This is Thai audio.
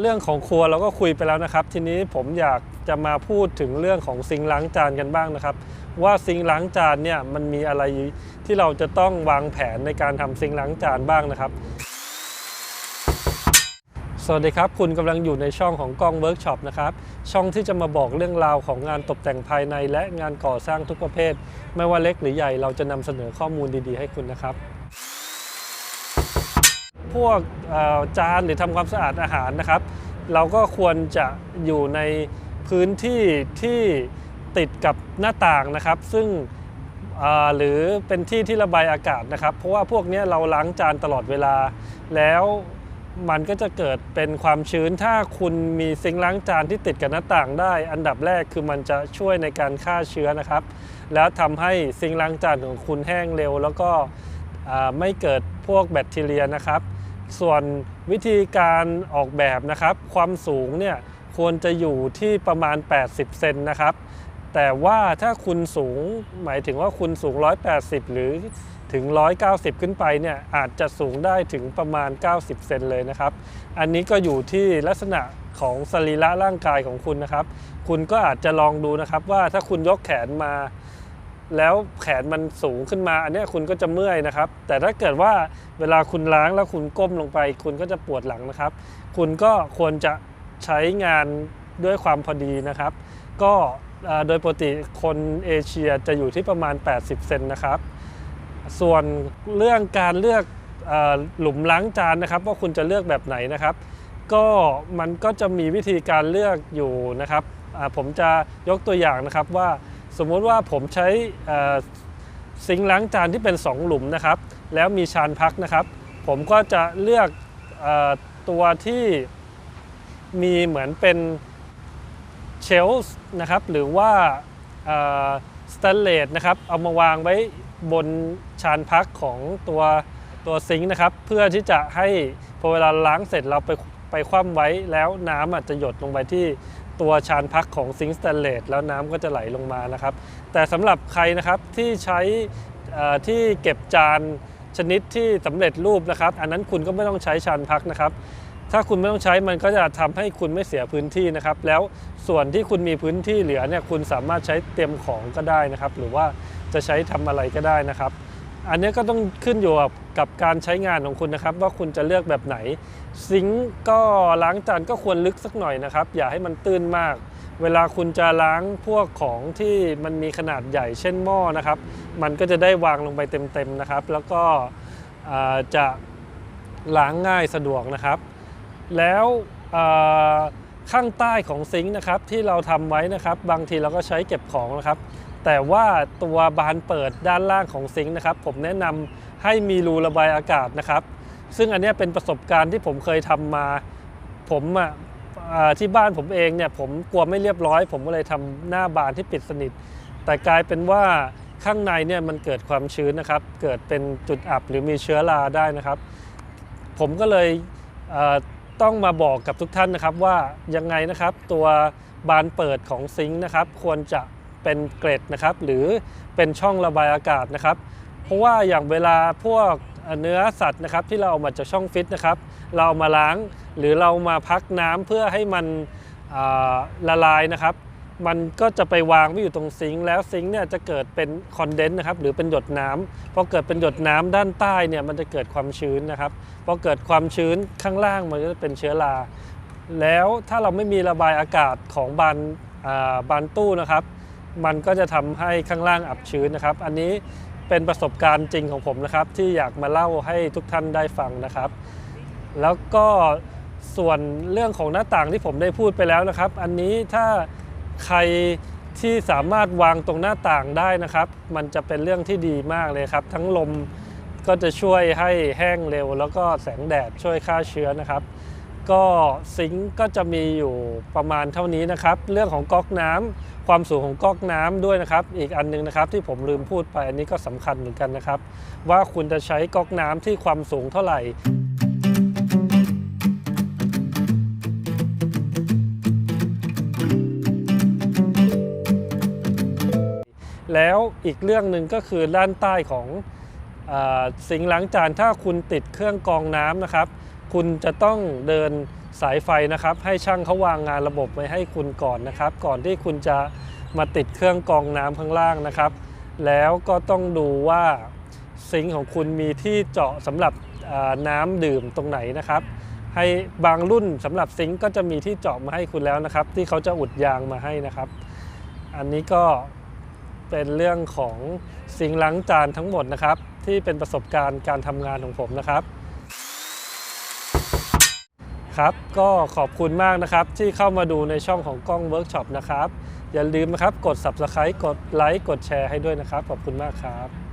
เรื่องของครัวเราก็คุยไปแล้วนะครับ ทีนี้ผมอยากจะมาพูดถึงเรื่องของซิงล้างจานกันบ้างนะครับ ว่าซิงล้างจานเนี่ยมันมีอะไรที่เราจะต้องวางแผนในการทำซิงล้างจานบ้างนะครับ สวัสดีครับ คุณกำลังอยู่ในช่องของกล้องเวิร์กช็อปนะครับ ช่องที่จะมาบอกเรื่องราวของงานตกแต่งภายในและงานก่อสร้างทุกประเภท ไม่ว่าเล็กหรือใหญ่เราจะนำเสนอข้อมูลดีๆ ให้คุณนะครับ พวกจานหรือทำความสะอาดอาหารนะครับ เราก็ควรจะอยู่ในพื้นที่ที่ติดกับหน้าต่างนะครับ ซึ่งหรือเป็นที่ที่ระบายอากาศนะครับ เพราะว่าพวกนี้เราล้างจานตลอดเวลา แล้วมันก็จะเกิดเป็นความชื้นถ้าคุณมีซิงล้างจานที่ติดกับหน้าต่างได้ อันดับแรกคือมันจะช่วยในการฆ่าเชื้อนะครับ แล้วทำให้ซิงล้างจานของคุณแห้งเร็ว แล้วก็ไม่เกิดพวกแบคทีเรียนะครับ ส่วนวิธีการออกแบบนะครับ ความสูงเนี่ยควรจะอยู่ที่ประมาณ 80 เซนนะครับ แต่ว่าถ้าคุณสูงหมายถึงว่าคุณสูง 180 หรือถึง 190 ขึ้นไปเนี่ยอาจจะสูงได้ถึงประมาณ 90 เซนเลยนะครับ อันนี้ก็อยู่ที่ลักษณะของสรีระร่างกายของคุณนะครับ คุณก็อาจจะลองดูนะครับว่าถ้าคุณยกแขนมา แล้วแขนมันสูงขึ้นมา อันนี้คุณก็จะเมื่อยนะครับ แต่ถ้าเกิดว่าเวลาคุณล้างแล้วคุณก้มลงไป คุณก็จะปวดหลังนะครับ คุณก็ควรจะใช้งานด้วยความพอดีนะครับ ก็โดยปกติคนเอเชียจะอยู่ที่ประมาณ 80 เซนนะครับ ส่วนเรื่องการเลือกอหลุมล้างจานนะครับ ว่าคุณจะเลือกแบบไหนนะครับ ก็มันก็จะมีวิธีการเลือกอยู่นะครับผมจะยกตัวอย่างนะครับว่า สมมุติว่าผมใช้ซิงล้างจานที่เป็น 2 หลุมนะครับ แล้วมีชานพักนะครับ ผมก็จะเลือกอตัวที่มีเหมือนเป็นเชลส์นะครับ หรือว่าสแตนเลสนะครับ เอามาวางไว้บนชานพักของตัวตัวซิงค์นะครับ เพื่อที่จะให้พอเวลาล้างเสร็จเราไปไปคว่ำไว้แล้วน้ำอาจจะหยดลงไปที่ ตัวชานพักของซิงค์สแตนเลสแล้วน้ำก็จะไหลลงมานะครับ แต่สำหรับใครนะครับที่ใช้ที่เก็บจานชนิดที่สำเร็จรูปนะครับ อันนั้นคุณก็ไม่ต้องใช้ชานพักนะครับ ถ้าคุณไม่ต้องใช้มันก็จะทำให้คุณไม่เสียพื้นที่นะครับ แล้วส่วนที่คุณมีพื้นที่เหลือเนี่ยคุณสามารถใช้เตรียมของก็ได้นะครับ หรือว่าจะใช้ทำอะไรก็ได้นะครับ อันนี้ก็ต้องขึ้นอยู่กับการใช้งานของคุณนะครับ ว่าคุณจะเลือกแบบไหน ซิงก์ก็ล้างจานก็ควรลึกสักหน่อยนะครับ อย่าให้มันตื้นมาก เวลาคุณจะล้างพวกของที่มันมีขนาดใหญ่เช่นหม้อนะครับ มันก็จะได้วางลงไปเต็มๆนะครับ แล้วก็จะล้างง่ายสะดวกนะครับ แล้วข้างใต้ของซิงค์นะครับที่เราทำไว้นะครับ บางทีเราก็ใช้เก็บของนะครับ แต่ว่าตัวบานเปิดด้านล่างของซิงค์นะครับ ผมแนะนำให้มีรูระบายอากาศนะครับ ซึ่งอันนี้เป็นประสบการณ์ที่ผมเคยทำมา ผมอะที่บ้านผมเองเนี่ยผมกลัวไม่เรียบร้อย ผมก็เลยทำหน้าบานที่ปิดสนิท แต่กลายเป็นว่าข้างในเนี่ยมันเกิดความชื้นนะครับ เกิดเป็นจุดอับหรือมีเชื้อราได้นะครับ ผมก็เลยเต้องมาบอกกับทุกท่านนะครับว่ายังไงนะครับตัวบานเปิดของซิงค์นะครับ ควรจะ เป็นเกรดนะครับหรือเป็นช่องระบายอากาศนะครับ เพราะว่าอย่างเวลาพวกเนื้อสัตว์นะครับที่เราเอามาจากช่องฟิตนะครับ เราเอามาล้างหรือเรามาพักน้ำเพื่อให้มันละลายนะครับ มันก็จะไปวางไว้อยู่ตรงซิงค์แล้วซิงค์เนี่ยจะเกิดเป็นคอนเดนส์นะครับหรือเป็นหยดน้ำพอเกิดเป็นหยดน้ำด้านใต้เนี่ยมันจะเกิดความชื้นนะครับพอเกิดความชื้นข้างล่างมันก็จะเป็นเชื้อราแล้วถ้าเราไม่มีระบายอากาศของบานบานตู้นะครับ มันก็จะทำให้ข้างล่างอับชื้นนะครับ อันนี้เป็นประสบการณ์จริงของผมนะครับ ที่อยากมาเล่าให้ทุกท่านได้ฟังนะครับ แล้วก็ส่วนเรื่องของหน้าต่างที่ผมได้พูดไปแล้วนะครับ อันนี้ถ้าใครที่สามารถวางตรงหน้าต่างได้นะครับ มันจะเป็นเรื่องที่ดีมากเลยครับ ทั้งลมก็จะช่วยให้แห้งเร็ว แล้วก็แสงแดดช่วยฆ่าเชื้อนะครับ ก็ซิงก็จะมีอยู่ประมาณเท่านี้นะครับ เรื่องของก๊อกน้ำความสูงของก๊อกน้ำด้วยนะครับ อีกอันหนึงนะครับที่ผมลืมพูดไปอันนี้ก็สำคัญเหมือนกันนะครับ ว่าคุณจะใช้ก๊อกน้ำที่ความสูงเท่าไหร่แล้วอีกเรื่องหนึ่งก็คือด้านใต้ของเออซิงล้างจานถ้าคุณติดเครื่องกรองน้ำนะครับ คุณจะต้องเดินสายไฟนะครับ ให้ช่างเขาวางงานระบบไว้ให้คุณก่อนนะครับ ก่อนที่คุณจะมาติดเครื่องกรองน้ำข้างล่างนะครับ แล้วก็ต้องดูว่าซิงค์ของคุณมีที่เจาะสำหรับน้ำดื่มตรงไหนนะครับ ให้บางรุ่นสำหรับซิงค์ก็จะมีที่เจาะมาให้คุณแล้วนะครับ ที่เขาจะอุดยางมาให้นะครับ อันนี้ก็เป็นเรื่องของซิงค์ล้างจานทั้งหมดนะครับ ที่เป็นประสบการณ์การทำงานของผมนะครับ ครับ ก็ขอบคุณมากนะครับ ที่เข้ามาดูในช่องของกล้องเวิร์กช็อปนะครับ อย่าลืมนะครับ กด subscribe กดไลค์กดแชร์ให้ด้วยนะครับ ขอบคุณมากครับ